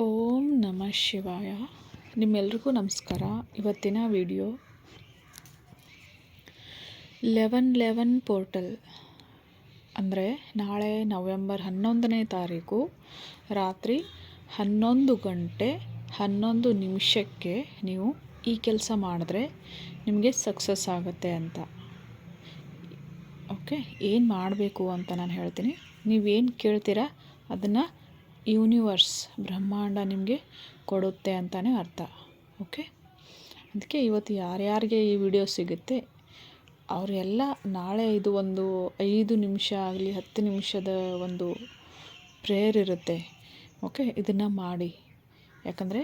ಓಂ ನಮಃ ಶಿವಾಯ. ನಿಮ್ಮೆಲ್ರಿಗೂ ನಮಸ್ಕಾರ. ಇವತ್ತಿನ ವಿಡಿಯೋ ಲೆವೆನ್ ಲೆವೆನ್ ಪೋರ್ಟಲ್. ಅಂದರೆ ನಾಳೆ ನವೆಂಬರ್ ಹನ್ನೊಂದನೇ ತಾರೀಕು ರಾತ್ರಿ ಹನ್ನೊಂದು ಗಂಟೆ ಹನ್ನೊಂದು ನಿಮಿಷಕ್ಕೆ ನೀವು ಈ ಕೆಲಸ ಮಾಡಿದ್ರೆ ನಿಮಗೆ ಸಕ್ಸಸ್ ಆಗುತ್ತೆ ಅಂತ. ಓಕೆ? ಏನು ಮಾಡಬೇಕು ಅಂತ ನಾನು ಹೇಳ್ತೀನಿ. ನೀವೇನು ಕೇಳ್ತೀರಾ? ಅದನ್ನು ಯೂನಿವರ್ಸ್ ಬ್ರಹ್ಮಾಂಡ ನಿಮಗೆ ಕೊಡುತ್ತೆ ಅಂತಲೇ ಅರ್ಥ, ಓಕೆ? ಅದಕ್ಕೆ ಇವತ್ತು ಯಾರ್ಯಾರಿಗೆ ಈ ವಿಡಿಯೋ ಸಿಗುತ್ತೆ, ಅವರೆಲ್ಲ ನಾಳೆ ಇದು ಒಂದು ಐದು ನಿಮಿಷ ಆಗಲಿ, ಹತ್ತು ನಿಮಿಷದ ಒಂದು ಪ್ರೇಯರ್ ಇರುತ್ತೆ, ಓಕೆ? ಇದನ್ನು ಮಾಡಿ. ಯಾಕಂದರೆ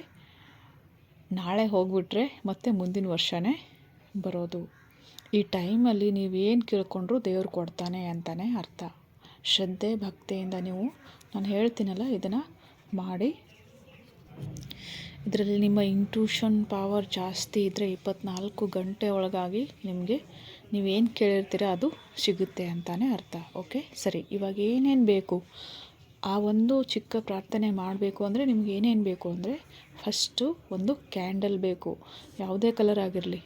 ನಾಳೆ ಹೋಗ್ಬಿಟ್ರೆ ಮತ್ತೆ ಮುಂದಿನ ವರ್ಷವೇ ಬರೋದು. ಈ ಟೈಮಲ್ಲಿ ನೀವೇನು ಕೇಳ್ಕೊಂಡ್ರು ದೇವ್ರು ಕೊಡ್ತಾನೆ ಅಂತಲೇ ಅರ್ಥ. ಶ್ರದ್ಧೆ, ಭಕ್ತಿಯಿಂದ ನೀವು, ನಾನು ಹೇಳ್ತೀನಲ್ಲ, ಇದನ್ನು ಮಾಡಿ. ಇದರಲ್ಲಿ ನಿಮ್ಮ ಇಂಟ್ಯೂಷನ್ ಪವರ್ ಜಾಸ್ತಿ ಇದ್ದರೆ ಇಪ್ಪತ್ನಾಲ್ಕು ಗಂಟೆ ಒಳಗಾಗಿ ನಿಮಗೆ ನೀವೇನು ಕೇಳಿರ್ತೀರ ಅದು ಸಿಗುತ್ತೆ ಅಂತಲೇ ಅರ್ಥ ಓಕೆ ಸರಿ, ಇವಾಗ ಏನೇನು ಬೇಕು? ಆ ಒಂದು ಚಿಕ್ಕ ಪ್ರಾರ್ಥನೆ ಮಾಡಬೇಕು ಅಂದರೆ ನಿಮ್ಗೆ ಏನೇನು ಬೇಕು ಅಂದರೆ ಫಸ್ಟು ಒಂದು ಕ್ಯಾಂಡಲ್ ಬೇಕು. ಯಾವುದೇ ಕಲರ್ ಆಗಿರಲಿ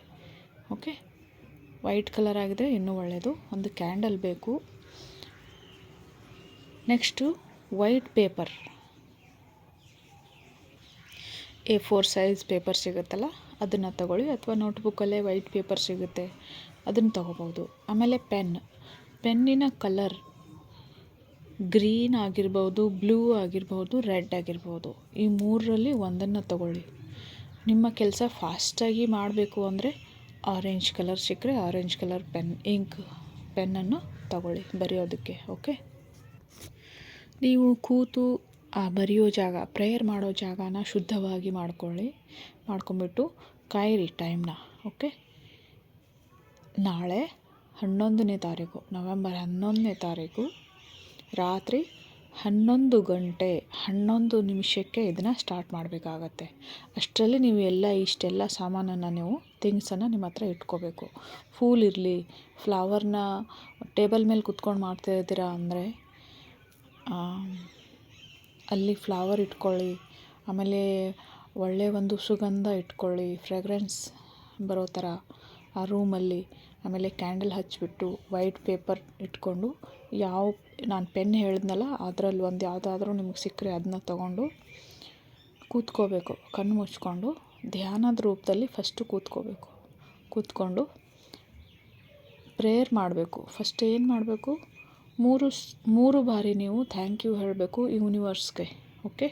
ಓಕೆ ವೈಟ್ ಕಲರ್ ಆಗಿದ್ರೆ ಇನ್ನೂ ಒಳ್ಳೆಯದು ಒಂದು ಕ್ಯಾಂಡಲ್ ಬೇಕು. Next white paper. A four size paper ಸಿಗುತ್ತಲ್ಲ, ಅದನ್ನು ತಗೊಳ್ಳಿ. ಅಥವಾ ನೋಟ್ಬುಕ್ಕಲ್ಲೇ ವೈಟ್ ಪೇಪರ್ ಸಿಗುತ್ತೆ, ಅದನ್ನು ತಗೋಬೋದು ಆಮೇಲೆ ಪೆನ್. ಪೆನ್ನಿನ ಕಲರ್ ಗ್ರೀನ್ ಆಗಿರ್ಬೋದು, ಬ್ಲೂ ಆಗಿರ್ಬೋದು, ರೆಡ್ ಆಗಿರ್ಬೋದು, ಈ ಮೂರರಲ್ಲಿ ಒಂದನ್ನು ತಗೊಳ್ಳಿ. ನಿಮ್ಮ ಕೆಲಸ ಫಾಸ್ಟಾಗಿ ಮಾಡಬೇಕು ಅಂದರೆ ಆರೆಂಜ್ ಕಲರ್ ಸಿಕ್ಕರೆ ಆರೆಂಜ್ ಕಲರ್ ಪೆನ್, ಇಂಕ್ ಪೆನ್ನನ್ನು ತಗೊಳ್ಳಿ, ಬರೆಯೋದಕ್ಕೆ, ಓಕೆ? ನೀವು ಕೂತು ಆ ಬರೆಯೋ ಜಾಗ ಪ್ರೇಯರ್ ಮಾಡೋ ಜಾಗನ ಶುದ್ಧವಾಗಿ ಮಾಡ್ಕೊಳ್ಳಿ ಮಾಡ್ಕೊಂಬಿಟ್ಟು ಕಾಯಿರಿ ಟೈಮ್ನ ಓಕೆ ನಾಳೆ ಹನ್ನೊಂದನೇ ತಾರೀಕು, ನವೆಂಬರ್ ಹನ್ನೊಂದನೇ ತಾರೀಕು, ರಾತ್ರಿ ಹನ್ನೊಂದು ಗಂಟೆ ಹನ್ನೊಂದು ನಿಮಿಷಕ್ಕೆ ಇದನ್ನು ಸ್ಟಾರ್ಟ್ ಮಾಡಬೇಕಾಗತ್ತೆ. ಅಷ್ಟರಲ್ಲಿ ನೀವು ಎಲ್ಲ ಇಷ್ಟೆಲ್ಲ ಸಾಮಾನನ್ನು ನೀವು ಥಿಂಗ್ಸನ್ನು ನಿಮ್ಮ ಹತ್ರ ಇಟ್ಕೋಬೇಕು. ಫೂಲ್ ಇರಲಿ ಫ್ಲವರ್ನ ಟೇಬಲ್ ಮೇಲೆ ಕುತ್ಕೊಂಡು ಮಾಡ್ತಾ ಇದ್ದೀರಾ ಅಂದರೆ ಅಲ್ಲಿ ಫ್ಲವರ್ ಇಟ್ಕೊಳ್ಳಿ. ಆಮೇಲೆ ಒಳ್ಳೆಯ ಒಂದು ಸುಗಂಧ ಇಟ್ಕೊಳ್ಳಿ ಫ್ರೆಗ್ರೆನ್ಸ್ ಬರೋ ಥರ ಆ ರೂಮಲ್ಲಿ ಆಮೇಲೆ ಕ್ಯಾಂಡಲ್ ಹಚ್ಚಿಬಿಟ್ಟು ವೈಟ್ ಪೇಪರ್ ಇಟ್ಕೊಂಡು ಯಾವ, ನಾನು ಪೆನ್ ಹೇಳಿದ್ನಲ್ಲ, ಅದರಲ್ಲಿ ಒಂದು ಯಾವುದಾದ್ರೂ ನಿಮ್ಗೆ ಸಿಕ್ಕರೆ ಅದನ್ನ ತಗೊಂಡು ಕೂತ್ಕೋಬೇಕು. ಕಣ್ಣು ಮುಚ್ಕೊಂಡು ಧ್ಯಾನದ ರೂಪದಲ್ಲಿ ಫಸ್ಟು ಕೂತ್ಕೋಬೇಕು. ಕೂತ್ಕೊಂಡು ಪ್ರೇಯರ್ ಮಾಡಬೇಕು. ಫಸ್ಟ್ ಏನು ಮಾಡಬೇಕು? ಮೂರು ಮೂರು ಬಾರಿ ನೀವು ಥ್ಯಾಂಕ್ ಯು ಹೇಳಬೇಕು ಯೂನಿವರ್ಸ್ಗೆ okay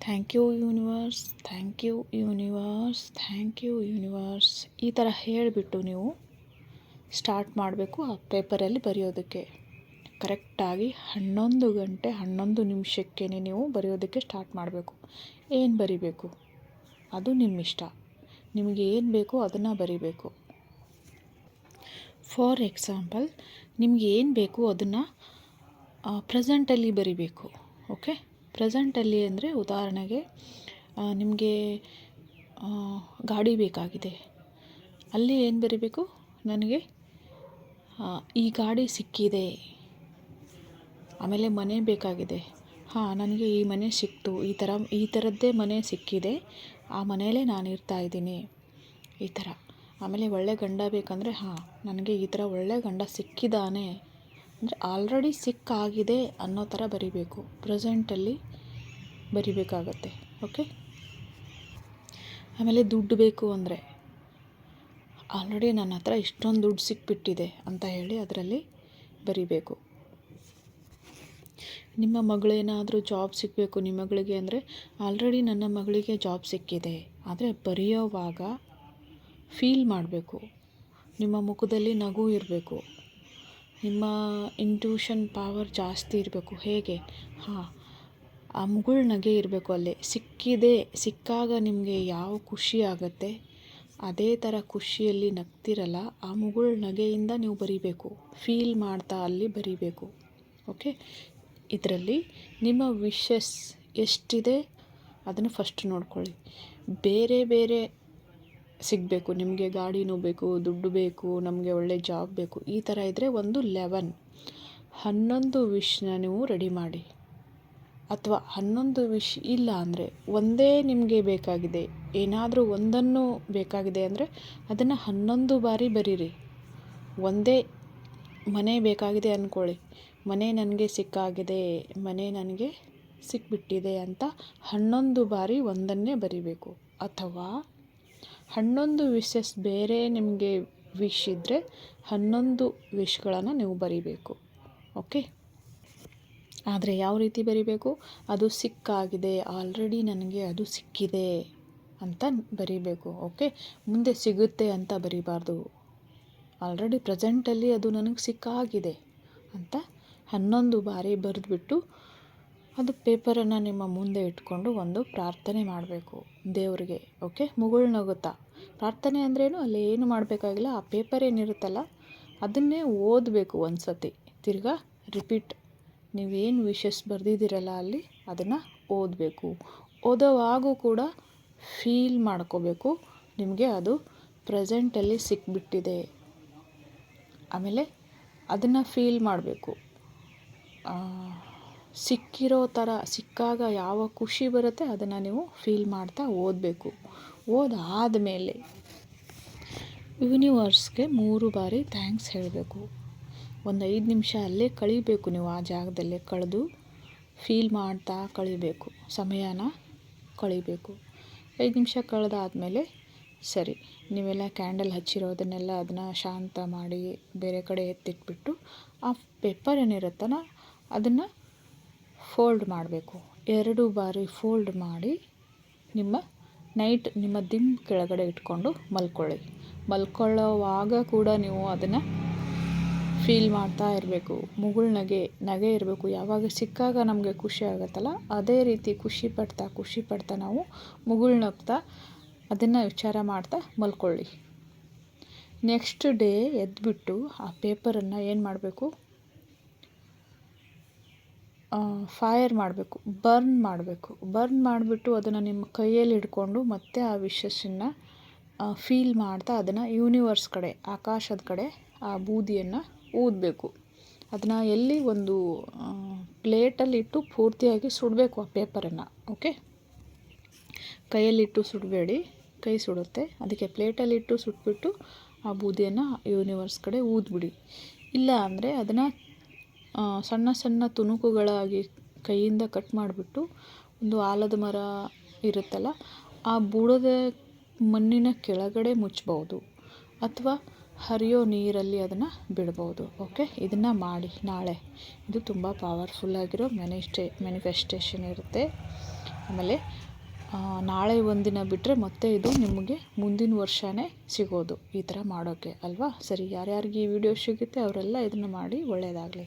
thank you universe thank you universe thank you universe ಈ ಥರ ಹೇಳಿಬಿಟ್ಟು ನೀವು ಸ್ಟಾರ್ಟ್ ಮಾಡಬೇಕು ಆ ಪೇಪರಲ್ಲಿ ಬರೆಯೋದಕ್ಕೆ. ಕರೆಕ್ಟಾಗಿ ಹನ್ನೊಂದು ಗಂಟೆ, ಹನ್ನೊಂದು ನಿಮಿಷಕ್ಕೆ ನೀವು ಬರೆಯೋದಕ್ಕೆ ಸ್ಟಾರ್ಟ್ ಮಾಡಬೇಕು. ಏನು ಬರಿಬೇಕು? ಅದು ನಿಮ್ಮಿಷ್ಟ. ನಿಮಗೆ ಏನು ಬೇಕೋ ಅದನ್ನು ಬರಿಬೇಕು. ಫಾರ್ ಎಕ್ಸಾಂಪಲ್, ನಿಮ್ಗೆ ಏನು ಬೇಕು ಅದನ್ನು ಪ್ರೆಸೆಂಟಲ್ಲಿ ಬರಿಬೇಕು, ಓಕೆ? ಪ್ರೆಸೆಂಟಲ್ಲಿ ಅಂದರೆ ಉದಾಹರಣೆಗೆ ನಿಮಗೆ ಗಾಡಿ ಬೇಕಾಗಿದೆ. ಅಲ್ಲಿ ಏನು ಬರಿಬೇಕು? ನನಗೆ ಈ ಗಾಡಿ ಸಿಕ್ಕಿದೆ. ಆಮೇಲೆ ಮನೆ ಬೇಕಾಗಿದೆ. ಹಾಂ, ನನಗೆ ಈ ಮನೆ ಸಿಕ್ತು. ಈ ಥರ, ಈ ಥರದ್ದೇ ಮನೆ ಸಿಕ್ಕಿದೆ. ಆ ಮನೆಯಲ್ಲೇ ನಾನು ಇರ್ತಾ ಇದ್ದೀನಿ. ಈ ಥರ. ಆಮೇಲೆ ಒಳ್ಳೆ ಗಂಡ ಬೇಕಂದರೆ, ಹಾಂ, ನನಗೆ ಈ ಥರ ಒಳ್ಳೆ ಗಂಡ ಸಿಕ್ಕಿದ್ದಾನೆ ಅಂದರೆ ಆಲ್ರೆಡಿ ಸಿಕ್ಕಾಗಿದೆ ಅನ್ನೋ ಥರ ಬರಿಬೇಕು. ಪ್ರೆಸೆಂಟಲ್ಲಿ ಬರಿಬೇಕಾಗತ್ತೆ ಓಕೆ ಆಮೇಲೆ ದುಡ್ಡು ಬೇಕು ಅಂದರೆ ಆಲ್ರೆಡಿ ನನ್ನ ಹತ್ರ ಇಷ್ಟೊಂದು ದುಡ್ಡು ಸಿಕ್ಬಿಟ್ಟಿದೆ ಅಂತ ಹೇಳಿ ಅದರಲ್ಲಿ ಬರಿಬೇಕು. ನಿಮ್ಮ ಮಗಳೇನಾದರೂ ಜಾಬ್ ಸಿಗಬೇಕು ನಿಮ್ಮ ಮಗಳಿಗೆ ಅಂದರೆ ಆಲ್ರೆಡಿ ನನ್ನ ಮಗಳಿಗೆ ಜಾಬ್ ಸಿಕ್ಕಿದೆ. ಆದರೆ ಬರೆಯೋವಾಗ ಫೀಲ್ ಮಾಡಬೇಕು. ನಿಮ್ಮ ಮುಖದಲ್ಲಿ ನಗು ಇರಬೇಕು. ನಿಮ್ಮ ಇಂಟ್ಯೂಷನ್ ಪವರ್ ಜಾಸ್ತಿ ಇರಬೇಕು. ಹೇಗೆ? ಹಾಂ ಆ ಮುಗುಳು ನಗೆ ಇರಬೇಕು ಅಲ್ಲಿ. ಸಿಕ್ಕಿದೆ, ಸಿಕ್ಕಾಗ ನಿಮಗೆ ಯಾವ ಖುಷಿ ಆಗುತ್ತೆ? ಅದೇ ಥರ ಖುಷಿಯಲ್ಲಿ ನಗ್ತಿರಲ್ಲ ಆ ಮುಗುಳು ನಗೆಯಿಂದ ನೀವು ಬರಿಬೇಕು. ಫೀಲ್ ಮಾಡ್ತಾ ಅಲ್ಲಿ ಬರಿಬೇಕು. ಓಕೆ ಇದರಲ್ಲಿ ನಿಮ್ಮ ವಿಶಸ್ ಎಷ್ಟಿದೆ? ಅದನ್ನು ಫಸ್ಟ್ ನೋಡ್ಕೊಳ್ಳಿ. ಬೇರೆ ಬೇರೆ ಸಿಗಬೇಕು, ನಿಮಗೆ ಗಾಡಿನೂ ಬೇಕು, ದುಡ್ಡು ಬೇಕು, ನಮಗೆ ಒಳ್ಳೆ ಜಾಬ್ ಬೇಕು, ಈ ಥರ ಇದ್ದರೆ ಒಂದು ಲೆವೆನ್. ಹನ್ನೊಂದು ವಿಶ್ನ ನೀವು ರೆಡಿ ಮಾಡಿ. ಅಥವಾ ಹನ್ನೊಂದು ವಿಷ್ ಇಲ್ಲ ಅಂದರೆ ಒಂದೇ ನಿಮಗೆ ಬೇಕಾಗಿದೆ, ಏನಾದರೂ ಒಂದನ್ನು ಬೇಕಾಗಿದೆ ಅಂದರೆ ಅದನ್ನು ಹನ್ನೊಂದು ಬಾರಿ ಬರೀರಿ. ಒಂದೇ ಮನೆ ಬೇಕಾಗಿದೆ ಅಂದ್ಕೊಳ್ಳಿ ಮನೆ ನನಗೆ ಸಿಕ್ಕಾಗಿದೆ, ಮನೆ ನನಗೆ ಸಿಕ್ಬಿಟ್ಟಿದೆ ಅಂತ ಹನ್ನೊಂದು ಬಾರಿ ಒಂದನ್ನೇ ಬರಿಬೇಕು. ಅಥವಾ ಹನ್ನೊಂದು ವಿಶಸ್ ಬೇರೆ ನಿಮಗೆ ವಿಶ್ ಇದ್ದರೆ ಹನ್ನೊಂದು ವಿಶ್ಗಳನ್ನು ನೀವು ಬರಿಬೇಕು ಓಕೆ ಆದರೆ ಯಾವ ರೀತಿ ಬರಿಬೇಕು? ಅದು ಸಿಕ್ಕಾಗಿದೆ ಆಲ್ರೆಡಿ ನನಗೆ ಅದು ಸಿಕ್ಕಿದೆ ಅಂತ ಬರಿಬೇಕು ಓಕೆ ಮುಂದೆ ಸಿಗುತ್ತೆ ಅಂತ ಬರಿಬಾರ್ದು ಆಲ್ರೆಡಿ ಪ್ರೆಸೆಂಟಲ್ಲಿ ಅದು ನನಗೆ ಸಿಕ್ಕಾಗಿದೆ ಅಂತ ಹನ್ನೊಂದು ಬಾರಿ ಬರೆದ್ಬಿಟ್ಟು ಅದು ಪೇಪರನ್ನು ನಿಮ್ಮ ಮುಂದೆ ಇಟ್ಕೊಂಡು ಒಂದು ಪ್ರಾರ್ಥನೆ ಮಾಡಬೇಕು ದೇವರಿಗೆ, ಓಕೆ? ಮುಗುಳು ನಗುತ್ತಾ? ಪ್ರಾರ್ಥನೆ ಅಂದ್ರೇನು ಅಲ್ಲಿ ಏನು ಮಾಡಬೇಕಾಗಿಲ್ಲ, ಆ ಪೇಪರ್ ಏನಿರುತ್ತಲ್ಲ, ಅದನ್ನೇ ಓದಬೇಕು ಒಂದು ಸತಿ ತಿರ್ಗಾ ರಿಪೀಟ್. ನೀವೇನು ವಿಷಸ್ ಬರೆದಿದ್ದೀರಲ್ಲ ಅಲ್ಲಿ, ಅದನ್ನು ಓದಬೇಕು. ಓದೋವಾಗೂ ಕೂಡ ಫೀಲ್ ಮಾಡ್ಕೋಬೇಕು. ನಿಮಗೆ ಅದು ಪ್ರೆಸೆಂಟಲ್ಲಿ ಸಿಕ್ಬಿಟ್ಟಿದೆ. ಆಮೇಲೆ ಅದನ್ನು ಫೀಲ್ ಮಾಡಬೇಕು. ಸಿಕ್ಕಿರೋ ಥರ ಸಿಕ್ಕಾಗ ಯಾವ ಖುಷಿ ಬರುತ್ತೆ ಅದನ್ನು ನೀವು ಫೀಲ್ ಮಾಡ್ತಾ ಓದಬೇಕು. ಓದಾದ ಮೇಲೆ ಯೂನಿವರ್ಸ್ಗೆ ಮೂರು ಬಾರಿ ಥ್ಯಾಂಕ್ಸ್ ಹೇಳಬೇಕು. ಒಂದು ಐದು ನಿಮಿಷ ಅಲ್ಲೇ ಕಳಿಬೇಕು ನೀವು ಆ ಜಾಗದಲ್ಲೇ ಕಳೆದು ಫೀಲ್ ಮಾಡ್ತಾ ಕಳಿಬೇಕು. ಸಮಯನ ಕಳಿಬೇಕು. ಐದು ನಿಮಿಷ ಕಳೆದಾದಮೇಲೆ ಸರಿ, ನೀವೆಲ್ಲ ಕ್ಯಾಂಡಲ್ ಹಚ್ಚಿರೋದನ್ನೆಲ್ಲ ಅದನ್ನು ಶಾಂತ ಮಾಡಿ ಬೇರೆ ಕಡೆ ಎತ್ತಿಟ್ಬಿಟ್ಟು ಆ ಪೇಪರ್ ಏನಿರುತ್ತಲ್ಲ ಅದನ್ನು ಫೋಲ್ಡ್ ಮಾಡಬೇಕು. ಎರಡು ಬಾರಿ ಫೋಲ್ಡ್ ಮಾಡಿ ನಿಮ್ಮ ನೈಟ್ ನಿಮ್ಮ ದಿಮ್ ಕೆಳಗಡೆ ಇಟ್ಕೊಂಡು ಮಲ್ಕೊಳ್ಳಿ. ಮಲ್ಕೊಳ್ಳೋವಾಗ ಕೂಡ ನೀವು ಅದನ್ನು ಫೀಲ್ ಮಾಡ್ತಾ ಇರಬೇಕು. ಮುಗುಳು ನಗೆ ಇರಬೇಕು. ಯಾವಾಗ ಸಿಕ್ಕಾಗ ನಮಗೆ ಖುಷಿ ಆಗುತ್ತಲ್ಲ, ಅದೇ ರೀತಿ ಖುಷಿ ಪಡ್ತಾ ಖುಷಿ ಪಡ್ತಾ ನಾವು ಮುಗುಳು ನಗ್ತಾ ಅದನ್ನು ವಿಚಾರ ಮಾಡ್ತಾ ಮಲ್ಕೊಳ್ಳಿ. ನೆಕ್ಸ್ಟ್ ಡೇ ಎದ್ದುಬಿಟ್ಟು ಆ ಪೇಪರನ್ನು ಏನು ಮಾಡಬೇಕು? ಫೈರ್ ಮಾಡಬೇಕು ಬರ್ನ್ ಮಾಡಬೇಕು. ಬರ್ನ್ ಮಾಡಿಬಿಟ್ಟು ಅದನ್ನು ನಿಮ್ಮ ಕೈಯಲ್ಲಿ ಹಿಡ್ಕೊಂಡು ಮತ್ತೆ ಆ ವಿಶಸ್ಸನ್ನು ಫೀಲ್ ಮಾಡ್ತಾ ಅದನ್ನು ಯೂನಿವರ್ಸ್ ಕಡೆ, ಆಕಾಶದ ಕಡೆ ಆ ಬೂದಿಯನ್ನು ಊದಬೇಕು. ಅದನ್ನು ಎಲ್ಲಿ ಒಂದು ಪ್ಲೇಟಲ್ಲಿಟ್ಟು ಪೂರ್ತಿಯಾಗಿ ಸುಡಬೇಕು ಆ ಪೇಪರನ್ನು ಓಕೆ ಕೈಯಲ್ಲಿಟ್ಟು ಸುಡಬೇಡಿ, ಕೈ ಸುಡುತ್ತೆ. ಅದಕ್ಕೆ ಪ್ಲೇಟಲ್ಲಿಟ್ಟು ಸುಟ್ಬಿಟ್ಟು ಆ ಬೂದಿಯನ್ನು ಯೂನಿವರ್ಸ್ ಕಡೆ ಊದ್ಬಿಡಿ. ಇಲ್ಲ ಅಂದರೆ ಅದನ್ನು ಸಣ್ಣ ಸಣ್ಣ ತುಣುಕುಗಳಾಗಿ ಕೈಯಿಂದ ಕಟ್ ಮಾಡಿಬಿಟ್ಟು ಒಂದು ಆಲದ ಮರ ಇರುತ್ತಲ್ಲ, ಆ ಬುಡದ ಮಣ್ಣಿನ ಕೆಳಗಡೆ ಮುಚ್ಬೋದು ಅಥವಾ ಹರಿಯೋ ನೀರಲ್ಲಿ ಅದನ್ನು ಬಿಡ್ಬೋದು ಓಕೆ ಇದನ್ನು ಮಾಡಿ ನಾಳೆ. ಇದು ತುಂಬ ಪವರ್ಫುಲ್ಲಾಗಿರೋ ಮೆನಿಸ್ಟೇ ಮ್ಯಾನಿಫೆಸ್ಟೇಷನ್ ಇರುತ್ತೆ. ಆಮೇಲೆ ನಾಳೆ ಒಂದಿನ ಬಿಟ್ಟರೆ ಮತ್ತೆ ಇದು ನಿಮಗೆ ಮುಂದಿನ ವರ್ಷವೇ ಸಿಗೋದು. ಈ ಥರ ಮಾಡೋಕ್ಕೆ ಅಲ್ವಾ? ಸರಿ, ಯಾರ್ಯಾರಿಗೆ ಈ ವಿಡಿಯೋ ಸಿಗುತ್ತೆ ಅವರೆಲ್ಲ ಇದನ್ನು ಮಾಡಿ ಒಳ್ಳೆಯದಾಗಲಿ